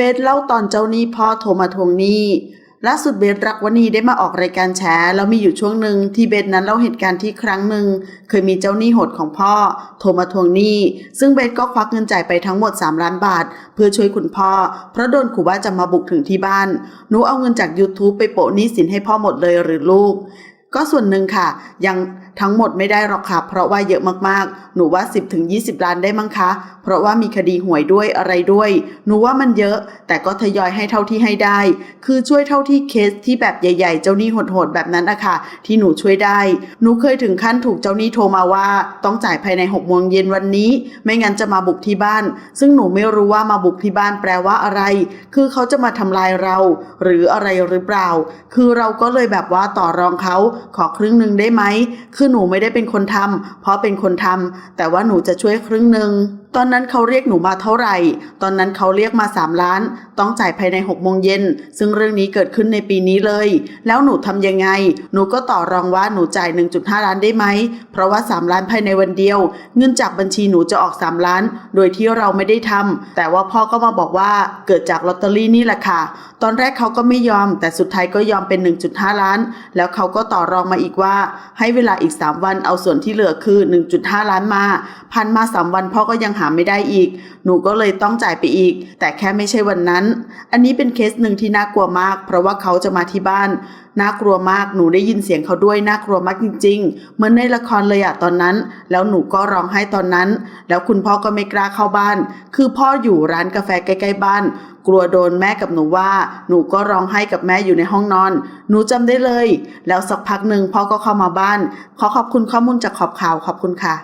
บสเล่าตอนเจ้าหนี้พ่อโทรมาทวงหนี้ล่าสุดเบสรักวณีได้มาออกรายการแฉแล้วมีอยู่ช่วงหนึ่งที่เบสนั้นเล่าเหตุการณ์ที่ครั้งหนึ่งเคยมีเจ้าหนี้โหดของพ่อ โทรมาทวงหนี้ ซึ่งเบสก็ควักเงินจ่ายไปทั้งหมด 3 ล้านบาท เพื่อช่วยคุณพ่อ เพราะโดนขู่ว่าจะมาบุกถึงที่บ้านหนูเอาเงินจาก YouTube ไปโปะหนี้สินให้พ่อหมดเลยหรือลูก ก็ส่วนหนึ่งค่ะ ยัง ทั้งหมดไม่ได้หรอกค่ะ เพราะว่าเยอะมากๆ หนูว่า 10ถึง20 ล้านได้มั้งคะ เพราะว่ามีคดีหวยด้วยอะไรด้วย หนูว่ามันเยอะ แต่ก็ทยอยให้เท่าที่ให้ได้ คือช่วยเท่าที่เคสที่แบบใหญ่ ๆ เจ้าหนี้โหดๆแบบนั้นนะคะที่หนูช่วยได้ หนูเคยถึงขั้นถูกเจ้าหนี้โทรมาว่า ต้องจ่ายภายใน6โมงเย็นวันนี้ ไม่งั้นจะมาบุกที่บ้าน ซึ่งหนูไม่รู้ว่ามาบุกที่บ้านแปลว่าอะไร คือเขาจะมาทำลายเรา หรืออะไรหรือเปล่า คือเราก็เลยแบบว่าต่อรองเขาขอครึ่งหนึ่งได้ไหมคือหนูไม่ได้เป็นคนทำเพราะเป็นคนทำแต่ว่าหนูจะช่วยครึ่งหนึ่งตอนนั้นเขาเรียกหนูมาเท่าไหร่ ตอนนั้นเขาเรียกมา 3 ล้าน ต้องจ่ายภายใน6โมงเย็น ซึ่งเรื่องนี้เกิดขึ้นในปีนี้เลย แล้วหนูทำยังไง หนูก็ต่อรองว่าหนูจ่าย 1.5 ล้านได้ไหม เพราะว่า 3 ล้านภายในวันเดียว เงินจากบัญชีหนูจะออก 3 ล้าน โดยที่เราไม่ได้ทำ แต่ว่าพ่อก็มาบอกว่าเกิดจากลอตเตอรี่นี่แหละค่ะ ตอนแรกเขาก็ไม่ยอม แต่สุดท้ายก็ยอมเป็น 1.5 ล้าน แล้วเขาก็ต่อรองมาอีกว่า ให้เวลาอีก3 วัน เอาส่วนที่เหลือคือ 1.5 ล้านมา พันมา 3 วันพ่อก็ยังหาไม่ได้อีก หนูก็เลยต้องจ่ายไปอีก แต่แค่ไม่ใช่วันนั้น อันนี้เป็นเคสหนึ่งที่น่ากลัวมาก เพราะว่าเขาจะมาที่บ้าน น่ากลัวมาก หนูได้ยินเสียงเขาด้วย น่ากลัวมากจริง ๆ เหมือนในละครเลยอะตอนนั้น แล้วหนูก็ร้องไห้ตอนนั้น แล้วคุณพ่อก็ไม่กล้าเข้าบ้าน คือพ่ออยู่ร้านกาแฟใกล้ๆบ้านกลัวโดนแม่กับหนูว่า หนูก็ร้องไห้กับแม่อยู่ในห้องนอน หนูจำได้เลย แล้วสักพักหนึ่งพ่อก็เข้ามาบ้าน ขอขอบคุณข้อมูลจากขอบข่าวขอบคุณค่ะ